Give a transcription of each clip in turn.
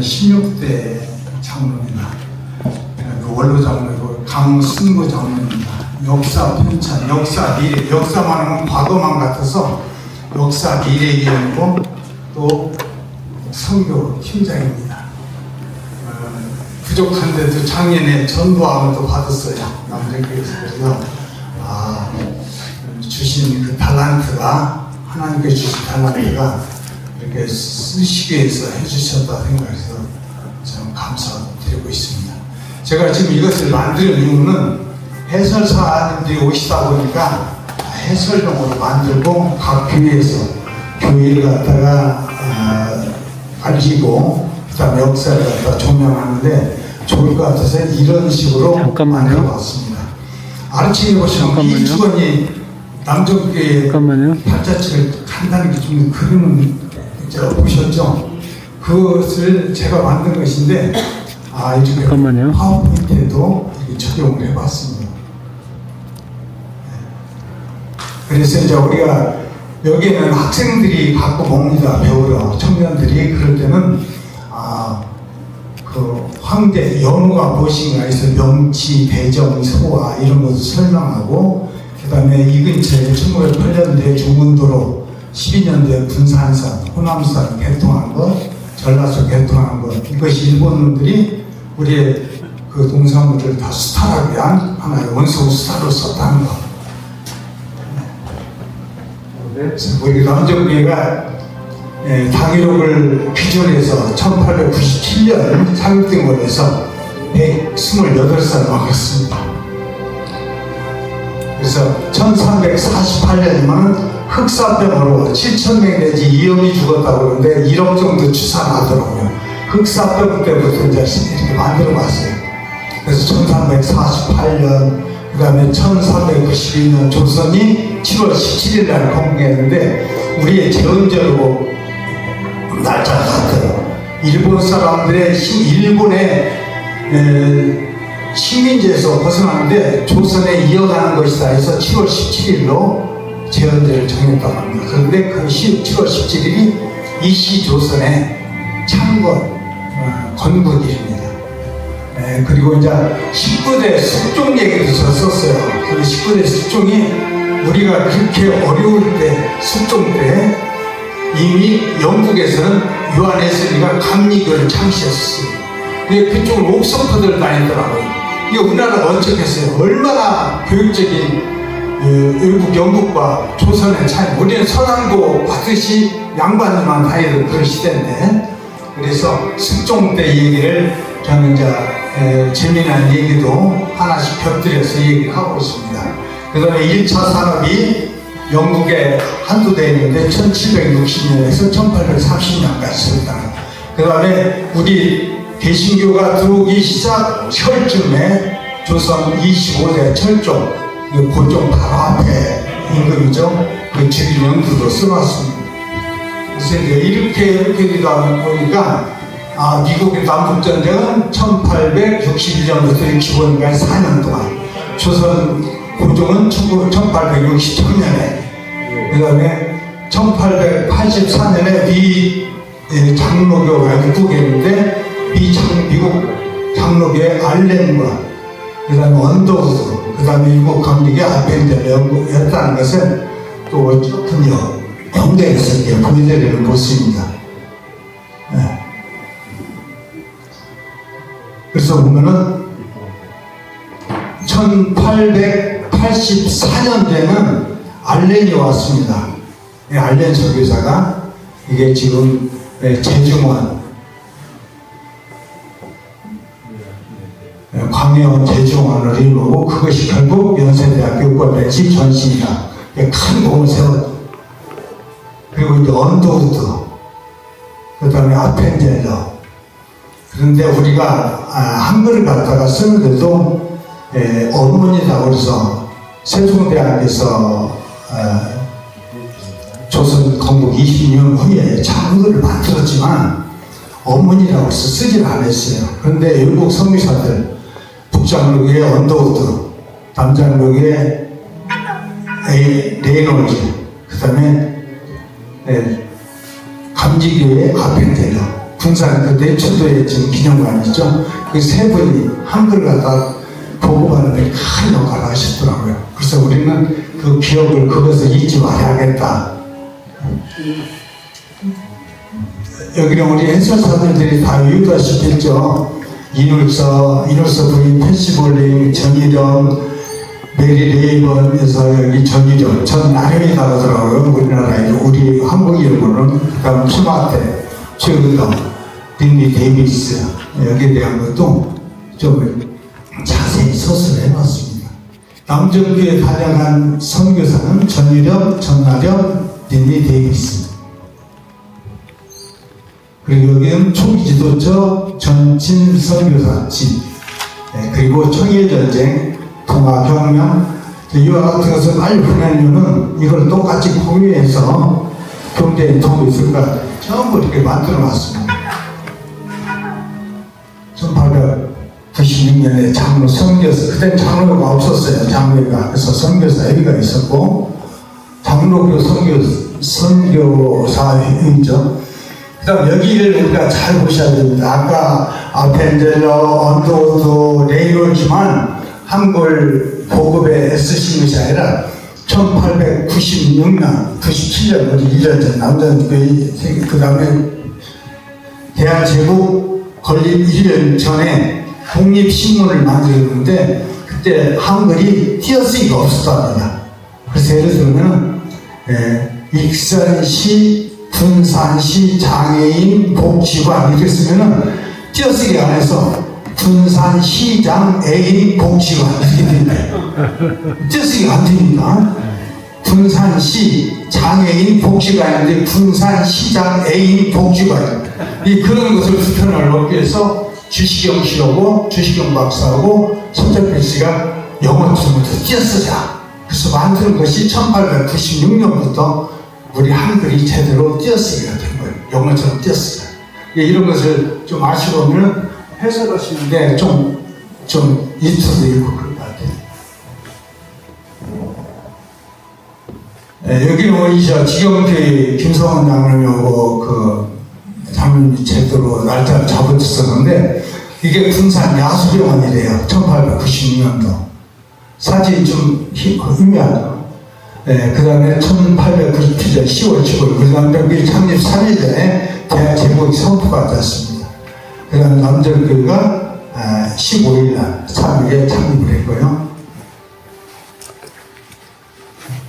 저는 16대 장로입니다. 그 원로 장로고 강승구 장로입니다. 역사 편찬, 역사 미래, 역사만 하면 과거만 같아서 역사 미래기원이고 또 선교 팀장입니다. 어, 부족한데도 작년에 전도함을 또 받았어요. 남자교회에서 아, 주신 그 달란트가 하나님께 주신 달란트가 이렇게 쓰시기 위해서 해주셨다 생각해서 참 감사드리고 있습니다. 제가 지금 이것을 만드는 이유는 해설사님들이 오시다 보니까 해설용으로 만들고 각 교회에서 교회를 갖다가 아, 알리고 그다음에 역사를 갖다 조명하는데 좋을 것 같아서 이런 식으로. 만들어봤습니다. 아르치에 보시면. 이주원이 남정교회. 팔자측을 간단하게 좀 그림은 이제 보셨죠? 그것을 제가 만든 것인데 아 이렇게 잠깐만요. 파워포인트에도 이렇게 적용을 해봤습니다. 그래서 이제 우리가 여기에는 학생들이 갖고 옵니다 배우러 청년들이 그럴 때는 아 그 황제 연호가 무엇인가 해서 명치 대정 소화 이런 것을 설명하고 그 다음에 이 근처에 1908년도에 중문도로 12년도에 분산산 호남산 개통한 것 전라도 개통한 것 이것이 일본들이 우리의 그 동사물을 다 수탈하기 위한 하나의 원소 수탈로 썼다는 것. 우리 남정부가 예, 당일옥을 기존에서 1897년 상등을 해서 128살 먹었습니다. 그래서 1348년이면 흑사병으로 7천명 내지 2억이 죽었다고 그러는데 1억 정도 추산하더라고요. 흑사병 때부터 이제 이렇게 만들어 봤어요. 그래서 1348년, 그 다음에 1392년 조선이 7월 17일 날 공개했는데 우리의 제헌절로 날짜가 같아요. 일본 사람들의 시- 일본의 에, 식민지에서 벗어나는데 조선에 이어가는 것이다 해서 7월 17일로 제헌제를 정했다고 합니다. 그런데 그 7월 17일이 이시 조선의 창건 어, 건국일입니다. 에, 그리고 이제 19대 숙종 얘기도 저 썼어요. 그 19대 숙종이 우리가 그렇게 어려울 때 숙종 때 이미 영국에서는 요한 웨슬리가 감리교를 창시했어요. 근데 그쪽을 옥스퍼드를 다니더라고요. 이게 우리나라가 어쩌겠어요. 얼마나 교육적인 그 외국 영국과 조선의 차이. 우리는 서양도 받듯이 양반들만 다니던 그런 시대인데 그래서 숙종 때 얘기를 저는 이제 에, 재미난 얘기도 하나씩 곁들여서 얘기를 하고 있습니다. 그 다음에 1차 산업이 영국에 한두 대 있는데 1760년에서 1830년까지 있었다. 그 다음에 우리 개신교가 들어오기 시작 철쯤에 조선 25대 철종, 그 고종 바로 앞에 임금이죠. 그 주일 영주도 써놨습니다. 그래서 이렇게 이렇게 되다 보니까 아, 미국의 남북전쟁은 1861년부터 기본까지 4년 동안 조선 고종은 1863년에 그 다음에 1884년에 미 예, 장로교가 입국했는데 미 장, 미국 장로교의 알렌과 그 다음에 언더우드 그 다음에 미국 감리교 아펜젤 연구했다는 것은 또 조금 영대에서 이렇게 보여드리는 모습입니다. 예. 그래서 보면은 1884년대는 알렌이 왔습니다. 이 알렌 설교사가 이게 지금 예, 재중원 광해원 재중원을 이루고 그것이 결국 연세대학교 꼴레지 전신이다. 이게 큰 공을 세웠 그리고 이제 언더우드 그 다음에 아펜젤러 그런데 우리가 아, 한글을 갖다가 쓰는데도 예, 어머니라고 그래서 세종대학에서 어, 조선 건국 20년 후에 한글을 만들었지만 어머니라고 해서 쓰질 않았어요. 그런데 영국 성리사들 북장로의 언더우드, 남장로의 에이- 레이놀즈, 그 다음에 예, 감지교회 아펜젤러 군산 그 내초도에 지금 기념관 있죠. 그 세 분이 한글 갖다 보고하는데 큰 역할을 하셨더라고요. 그래서 우리는 그 기억을 그것을 잊지 말아야겠다. 여기는 우리 해설사들이 다 했죠 이눌서, 이눌서 부인 패시볼링, 전일영, 메리 레이번에서 여기 전일영, 전 나름이 나오더라고요. 우리나라에 우리 한국 이름으로는 그다음 추마테, 최근동, 린리 데이비스 여기에 대한 것도 좀 자세히 서술해 놨습니다. 남정교에 단양한 선교사는 전일영, 전나령, 린리 데이비스. 그리고 여기는 초기 지도처 전진 선교사 집 네, 그리고 청일전쟁 통화혁명 이와 같은 것을 빨리 보낸 이유는 이걸 똑같이 공유해서 경제에 도움이 있을 것 전부 이렇게 만들어 놨습니다. 1896년에 장로 선교사 그땐 장로가 없었어요. 장로가 그래서 선교사 애비가 있었고 장로교 선교 선교사회죠 그 다음 여기를 우리가 잘 보셔야 됩니다. 아까 아펜젤러, 언더우드, 레이로지만 한글 보급에 애쓰신 것이 아니라 1896년, 97년, 우리 1년 전 남전 그 다음에 대한제국 건립 1년 전에 독립신문을 만들었는데 그때 한글이 띄어쓰기가 없었답니다. 그래서 예를 들면 에, 익선시 군산시 장애인 복지관 이렇게 쓰면은 띄어쓰기 안 해서 군산시장 애인 복지관 이렇게 됩니다. 띄어쓰기가 안 됩니다. 군산시 장애인 복지관인데 군산시장 애인 복지관 이 그런 것을 얻기 위해서 주시경 씨하고 주시경 박사하고 손정필 씨가 영어字幕도 띄어쓰자 그래서 만드는 것이 1896년부터 우리 한글이 제대로 띄어쓰기가 된 거예요. 영어처럼. 예, 이런 것을 좀 아시고 보면 해설하시는데 좀, 좀 이틀도 읽고 그럴 것 같아요. 예, 여기는 우리 저 지경교회 김성원 장로님하고 그 장로님이 제대로 날짜를 잡아줬었는데 이게 군산 야수병원이래요. 1896년도. 사진이 좀 힘- 희미하죠. 네, 그 다음에 1897년 10월 15일, 우리 남정교회 창립 3일 전에 대학 제목이 선포가 됐습니다. 그 다음에 남정교회가 15일 날 3일에 창립을 했고요.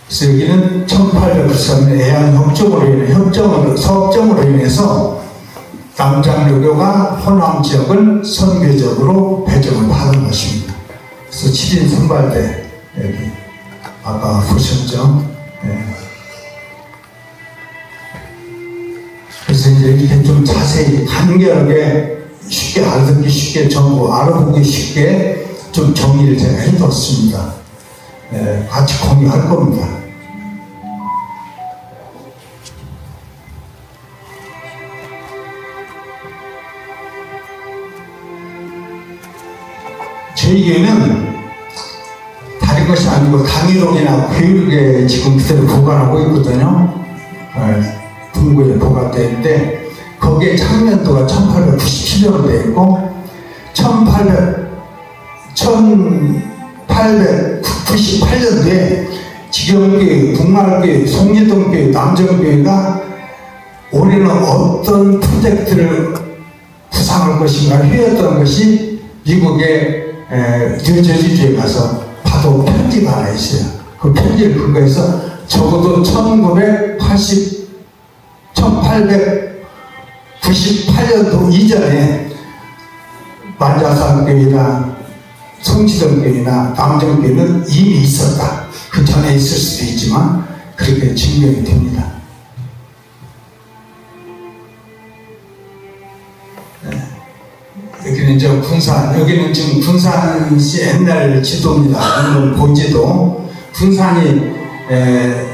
그래서 여기는 1893년 애안 협정으로 인해, 협정으로, 서업정으로 인해서 남장로교가 호남 지역을 선교적으로 배정을 받은 것입니다. 그래서 7인 선발대, 여기. 아까 보셨죠? 네. 그래서 이제 이렇게 좀 자세히 간결하게 쉽게 알아듣기 쉽게 정보 알아보기 쉽게 좀 정리를 제가 해뒀습니다. 네, 같이 공유할 겁니다. 교회는 다른 것이 아니고 강의록이나 교육에 지금 그대로 보관하고 있거든요. 어, 분구에 보관되어 있는데 거기에 창년도가 1897년으로 되어 있고 1800, 1898년도에 지경교회, 북마을교회, 송리동교회, 남정교회가 올해는 어떤 프로젝트를 구상할 것인가 회의했던 것이 미국의 에, 뉴저지주에 가서 파도 편지가 하나 있어요. 그 편지를 근거해서 적어도 1980, 1898년도 이전에 만자산교회나 성지동교회나 남정교회는 이미 있었다. 그 전에 있을 수도 있지만 그렇게 증명이 됩니다. 여기는 이제 군산, 여기는 지금 군산시 옛날 지도입니다. 오늘 본지도. 군산이 에,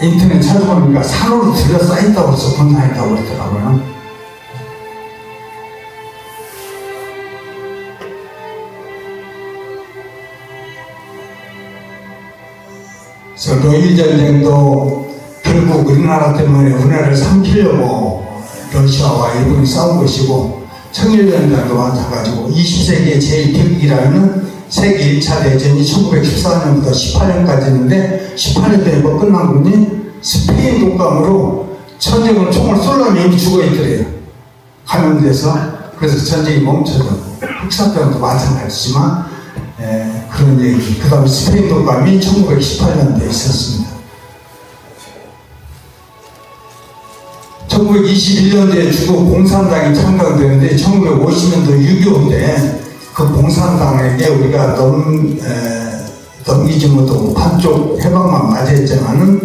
인터넷 찾아보니까 산으로 들여싸 있다고 해서 군산이라고 그러더라고요. 그래서 노일 전쟁도 결국 우리나라 때문에 우리나라를 삼키려고 러시아와 일본이 싸운 것이고 청일연대도 마찬가지고 20세기의 제일 비극이라는 세계 1차 대전이 1914년부터 18년까지인데 18년도에 뭐 끝난 거니 스페인 독감으로 천정을 총을 쏠라면 이미 죽어 있더래요. 감염돼서 그래서 전쟁이 멈춰졌고 흑사병도 마찬가지지만 에, 그런 얘기. 그 다음에 스페인 독감이 1918년도에 있었습니다. 1921년도에 중국 공산당이 창당되는데 1950년도 6.25 때 그 공산당에게 우리가 넘, 에, 넘기지 못하고 반쪽 해방만 맞이했지만은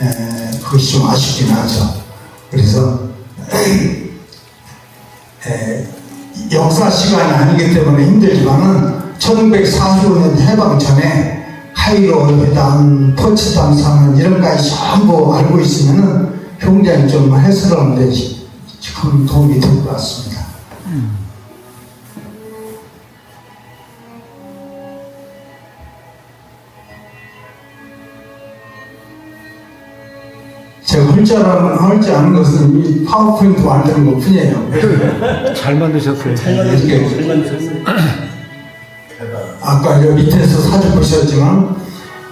에, 그것이 좀 아쉽긴 하죠. 그래서 에, 역사 시간이 아니기 때문에 힘들지만은 1945년 해방 전에 카이로 회담, 포츠담 상은 이런 까지 전부 알고 있으면은 굉장히 좀 해설하는데 큰 도움이 될 것 같습니다. 제가 혼자라면 할지 않은 것은 이 파워포인트 만드는 것 뿐이에요. 잘 만드셨어요. 이렇게 아까 여 밑에서 사진 보셨지만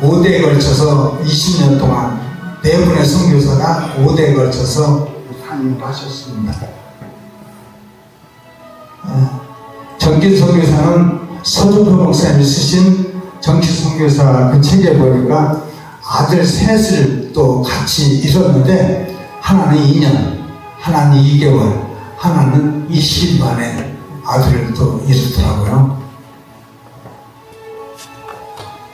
5대에 걸쳐서 20년 동안 네 분의 선교사가 5대에 걸쳐서 상임을 하셨습니다. 어, 정기 선교사는 서주표 목사님이 쓰신 정기 선교사 그 책에 보니까 아들 셋을 또 같이 잃었는데 하나는 2년, 하나는 2개월, 하나는 20일 만에 아들을 또 잃었더라고요.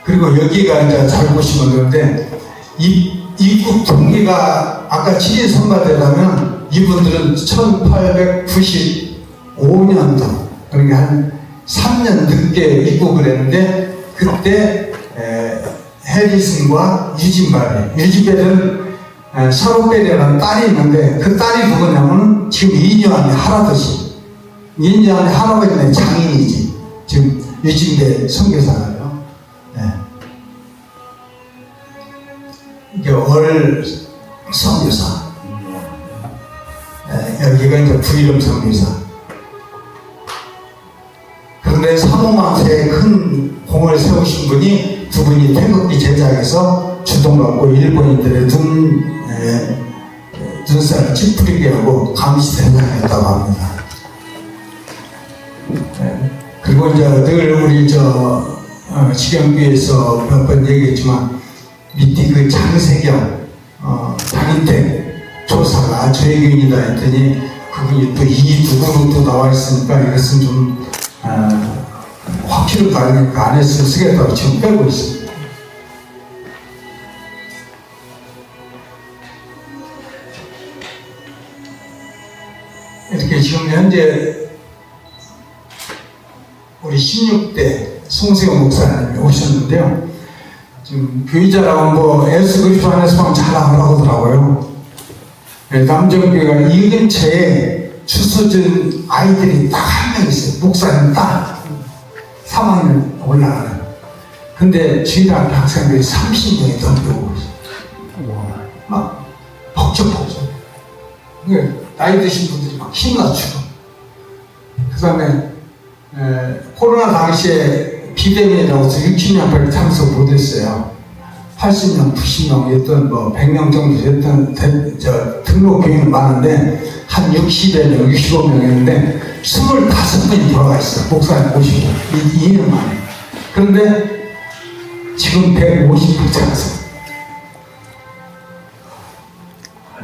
그리고 여기가 이제 잘 보시면 되는데 이, 입국 동기가 아까 지리 선발되라면 이분들은 1895년도 그러니까 한 3년 늦게 입국을 했는데 그때 에, 해리슨과 유진발이 유진벨은 샤롯벨이라는 딸이 있는데 그 딸이 누구냐면 지금 이녀한의 할아버지 이녀한의 할아버지는 장인이지 지금 유진벨 선교사가요 네. 이게 월 선교사 네, 여기가 이제 부이름 선교사 그런데 사모만세에 큰 공을 세우신 분이 두 분이 태극기 제작에서 주동받고 일본인들의 눈, 에, 눈살을 찌푸리게 하고 감시 대상이었다고 합니다. 네. 그리고 이제 늘 우리 저 어, 식영교에서 몇 번 얘기했지만 그 장세경 어, 단인택 조사가 저의견이다 했더니 그분이 또이 누구로 또 나와 있으니까 이것은 좀 어, 확실히 가니까 안에서 쓰겠다고 지금 빼고 있습니다. 이렇게 지금 현재 우리 16대 송세호 목사님이 오셨는데요. 지금 교의자라고 뭐 에스 그리스도 안에서만 잘하라고 하더라고요. 네, 남정교회가 이 근처에 주소진 아이들이 딱 한 명 있어요. 목사님 딱 3학년 올라가는. 근데 주일학교 학생들이 30명이 넘고 있어요. 막 벅적벅적. 그러니까 나이 드신 분들이 막 힘맞추고. 그 다음에 코로나 당시에 비대면이라고 해서 60명 밖에 참석 못했어요. 80명, 90명, 였던 뭐 100명 정도 됐던 대- 저 등록 교인은 많은데 한 60여 명, 65명이었는데 25분이 돌아가 있어. 목사님 모시고 이 2년 만에. 그런데 지금 150분 참석.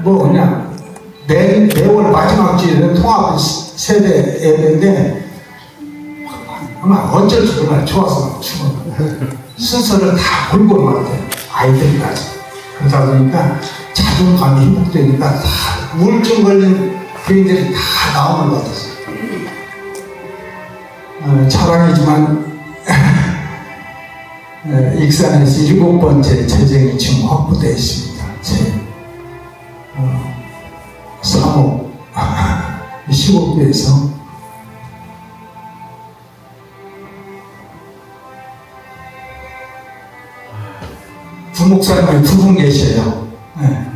뭐 그냥 매, 매월 마지막 주에는 통합 세대 예배인데 아마 어쩔 줄 몰라 좋아서 죽어 순서를 다 골고루 맞대 아이들까지. 그러다 보니까 자존감이 회복되니까 다 우울증 걸린 교인들이 다 나오는 것 같았어요. 어, 자랑이지만 에, 익산에서 일곱 번째 재정이 지금 확보되어 있습니다. 제 어, 사목 15개에서 부목사님이 두 분 계셔요. 네.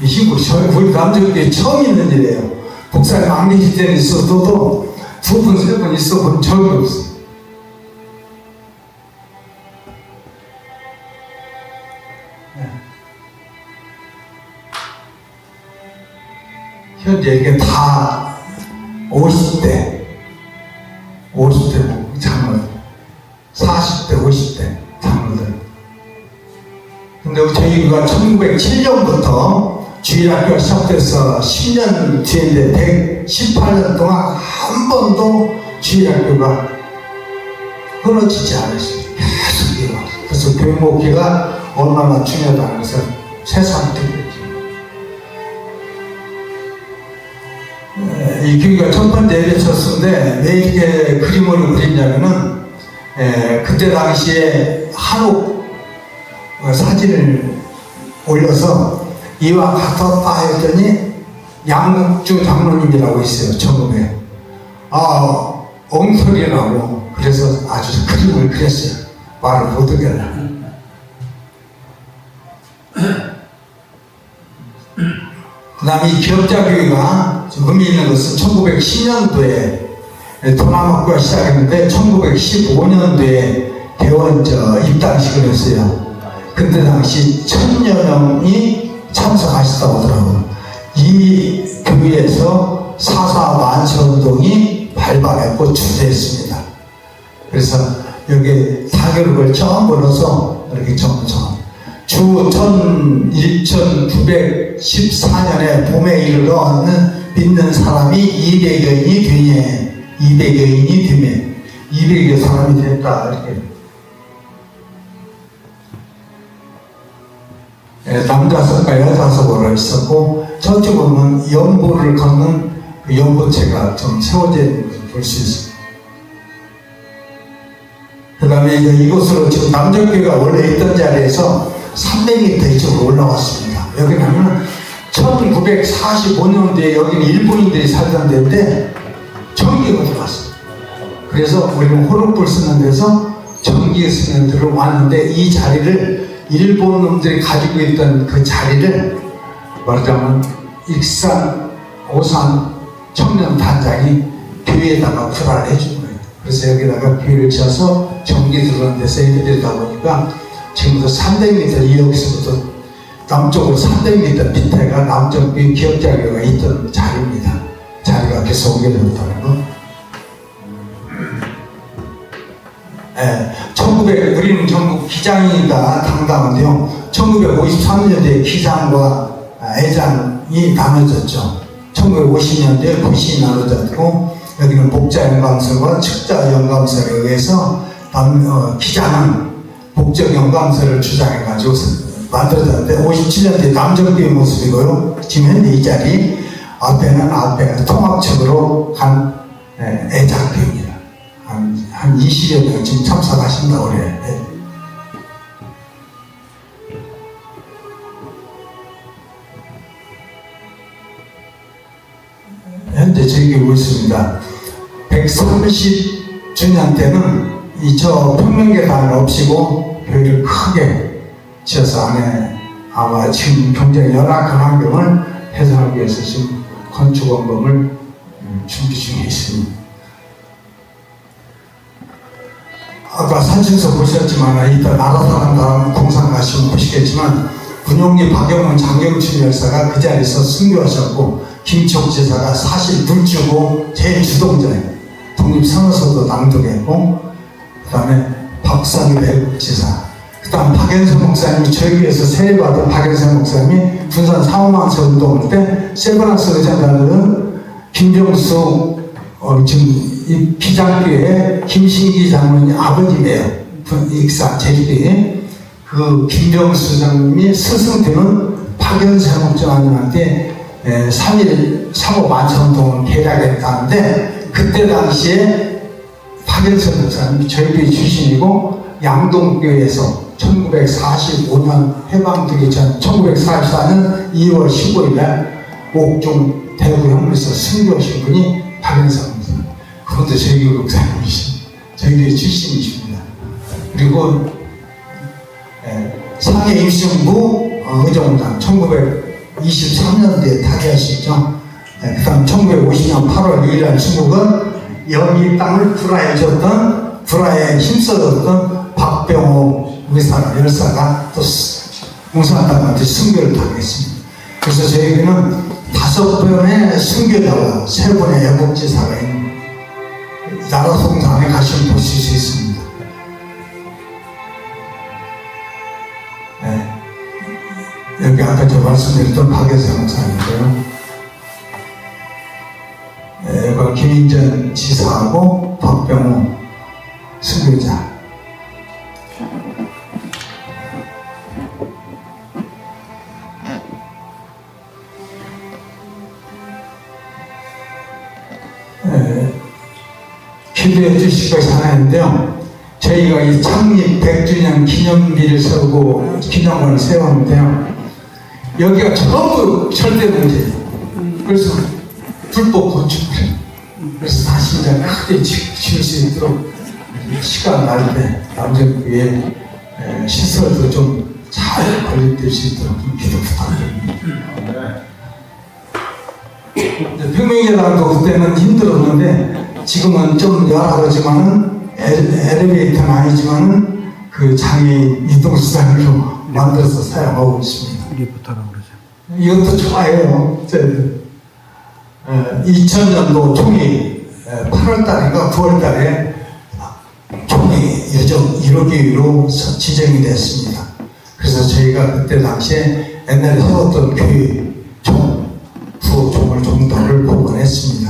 이 희구, 저희 우리 남자들이 처음 있는 일이에요. 목사님 안 계실 때는 있어도 두 번, 세번 있어 본 적이 없어. 네. 현재 이게 다 50대, 50대 근데 저희가 1907년부터 주일학교가 시작돼서 10년 뒤인데 118년 동안 한 번도 주일학교가 끊어지지 않았어요. 계속 이어왔어요. 그래서 교육 목회가 얼마나 중요하다는 것을 세상 듣겠죠. 이 교회가 첫 번째 예배 쳤는데 왜 이렇게 그림을 그리냐면은 에, 그때 당시에 한옥 어, 사진을 올려서 이와 같았다 했더니 양국주 장로님이라고 있어요 처음에. 아 엉터리라고. 그래서 아주 그림을 그렸어요. 말을 못하겠나. 그 다음에 이 기업자교회가 지금 의미 있는 것은 1910년도에 도남학교가 시작했는데 1915년도에 대원 저 입단식을 했어요. 그때 당시 천여 명이 참석하셨다고 하더라고요. 이미 교회에서 사사 만세운동이 발발했고 주재했습니다. 그래서 여기 타결을 처음 불러서 이렇게 점점 주 1914년에 봄에 이르러는 믿는 사람이 200여인이 되니 200여인이 되면 200여 사람이 됐다 이렇게 남자석과 여자석으로 있었고 저쪽 보면 연보를 걷는 그 연보체가 좀 세워져 있는 것을 볼 수 있습니다. 그 다음에 이곳으로 지금 남정교가 원래 있던 자리에서 300m 이쪽으로 올라왔습니다. 여기는 1945년도에 여기는 일본인들이 살던 데인데 전기가 들어왔어요. 그래서 우리는 호롱불 쓰는 데서 전기 쓰는 데로 왔는데 이 자리를 일본 놈들이 가지고 있던 그 자리를 말하자면 익산, 오산 청년 단장이 교회에다가 구라를 해준 거예요. 그래서 여기다가 교회를 지어서 전기 들어오는 데서 예배드리다 보니까 지금부터 300m 여기서부터 남쪽으로 300m 밑에가 남쪽 기업자교가 있던 자리입니다. 자리가 계속 옮겨졌다는 거. 예, 1900, 우리는 전국 기장이가 당당한데요. 1953년도에 기장과 아, 애장이 나눠졌죠. 1950년도에 부시 나눠졌고, 여기는 복자연감설과 측자연감설에 의해서 남, 어, 기장은 복적연감설을 주장해가지고 만들어졌는데, 57년도에 남정교의 모습이고요. 지금 현재 이 자리, 앞에는 앞에 통합적으로 간 예, 애장교입 니다. 한, 한 20여 명 지금 참석하신다고 그래. 네. 현재 즐기고 있습니다. 130 주년 때는 이 저 평면계단을 없이고 교회를 크게 지어서 안에 아마 지금 굉장히 열악한 환경을 해소하기 위해서 지금 건축원금을 음, 준비 중에 있습니다. 아까 사진에서 보셨지만 이따 나라 사람과 공산 가시면 보시겠지만 군용리 박영훈 장경춘 열사가 그 자리에서 순교하셨고 김촉 지사가 사실 불주고 제일 주동자예요. 독립선언서도 낭독했고 그 다음에 박상희 대국지사 그 다음 박연선 목사님이 저희 교회에서 세례받은 박연선 목사님이 군산 사후망세 운동할 때 세브란스 의장단은 김정수 어, 지금 이 비장교회 김신기 장로님 아버지래요. 그 익사 제주도에 그 김정수 장님이 스승되는 박연세 목장님한테 3일 사고 만천동을 개략했다는데 그때 당시에 박연세 목사님이 저희 교회 출신이고 양동교회에서 1945년 해방되기 전 1944년 2월 15일 날 옥중 대구 형무에서 승교하신 분이 박연세 목사 그것도 저희 교회 목사님이신 저희 교회 출신이십니다. 그리고 예, 상해 임시정부 어, 의정단 1900 23년도에 타계하셨죠. 그 다음 1950년 8월 2일 날 중국은 여기 땅을 불화해 줬던 불화에 힘써줬던 박병호 의사 열사가 또 공산당한테 순교를 당했습니다. 그래서 저희는 다섯 번의 순교자와 세 번의 애국지사가 있는 나라 송산에 가시면 보실 수 있습니다. 네. 여기 아까 저 말씀드렸던 사이고요. 네, 여기 김인전 지사하고 박병호 순교자. 기도해 주실 것이 하나 있는데요. 저희가 이 창립 100주년 기념비를 세우고 기념관을 세웠는데요. 여기가 전부 철대 문제예요. 그래서 불법 건축물. 그래서 다시 이제 크게 지- 지을 수 있도록 시간 날때 남정부에 에, 시설도 좀 잘 관리될 수 있도록 좀 기도 부탁드립니다. 이제 평민계단도 그때는 힘들었는데 지금은 좀 열악하지만은 에- 엘리베이터는 아니지만은 그 장애인 이동수단으로 만들어서 사용하고 있습니다. 리포터라고 그러죠. 이것도 좋아해요. 저희들. 2000년도 총이 8월 달인가 9월 달에 총이 예정 1호기로 지정이 됐습니다. 그래서 저희가 그때 당시에 옛날에 세웠던 교회 총, 부총을 정도를 복원했습니다.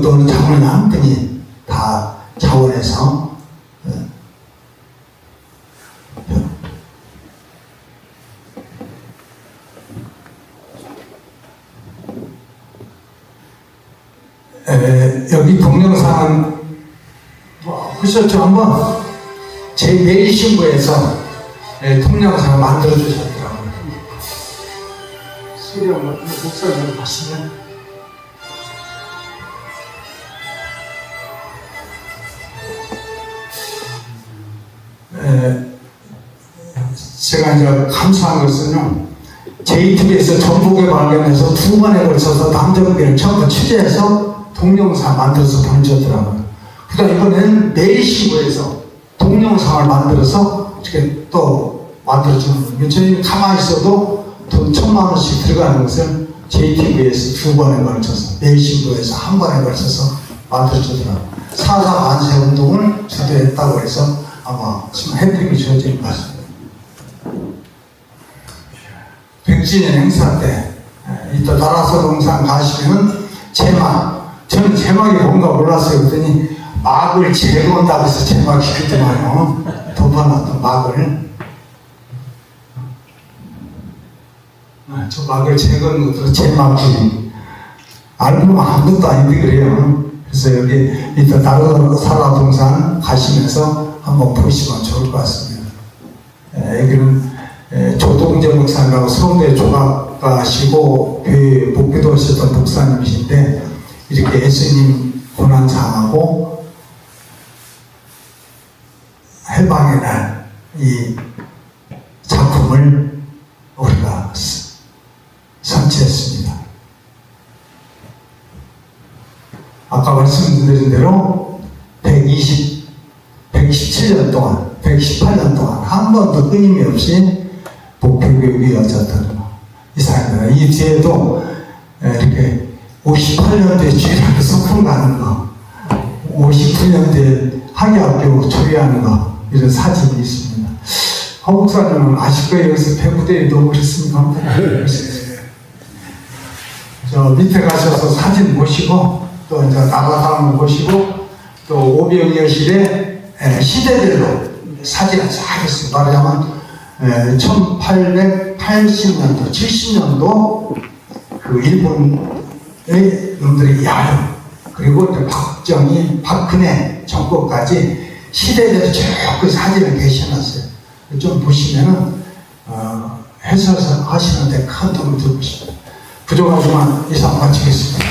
장로님 한 분이 다 자원해서 어, 에, 여기 동영상 뭐, 보셨죠 한번 제 메일 신고에서 에, 동영상을 만들어 주셨더라고요. 수령 목사님 봤으면 에, 제가 이제 감사한 것은요. JTB에서 전북에 발견해서 두 번에 걸쳐서 남정비를 전부 취재해서 동영상 만들어서 보내줬더라고요. 그 다음 이번에는 내일신고에서 동영상을 만들어서 이렇게 또 만들어주는. 저희는 가만히 있어도 돈 천만 원씩 들어가는 것을 JTB에서 두 번에 걸쳐서 내일신고에서 한 번에 걸쳐서 만들어주더라고요. 사사 만세 운동을 주도했다고 해서 아마 지금 혜택이 주어질 것 같습니다. 백주년 행사 때 에, 이따 나라서 동산 가시면은 제막 저는 제막이 뭔가 몰랐어요. 그랬더니 막을 제거한다고 해서 제막이 그더만요. 덮어놨던 막을. 아, 저 막을 제거한 것도 제막이 알고 보면 아무것도 아닌데 그래요. 그래서 여기 이따 나라사라 동산 가시면서 한번 보시면 좋을 것 같습니다 에, 여기는 에, 조동재 목사님하고 서울대 조각가시고 교회 목회도 하셨던 목사님이신데 이렇게 예수님 고난상하고 해방의 날 이 작품을 우리가 스- 선취했습니다. 아까 말씀드린 대로 120, 117년 동안, 118년 동안 한 번도 끊임이 없이 목표교육이 이어졌던 이사입니다. 이 뒤에도 이렇게 58년도에 주일학교 소풍 가는 거, 59년도에 학예학교 조리하는 거, 이런 사진이 있습니다. 허 목사님은 아실 거예요. 여기서 배부대에 너무 그랬습니까? 저 밑에 가셔서 사진 보시고 또 이제 나가사람 보시고 또 오병여실에 에, 시대별로 사진을 쫙 있어요. 말하자면 에, 1880년도, 70년도 그 일본의 놈들의 야름 그리고 박정희, 박근혜 정권까지 시대별로 쭉그 사진을 계셔놨어요. 좀 보시면은 어, 해서 하시는데 큰 도움이 되고 싶습니다. 부족하지만 이상 마치겠습니다.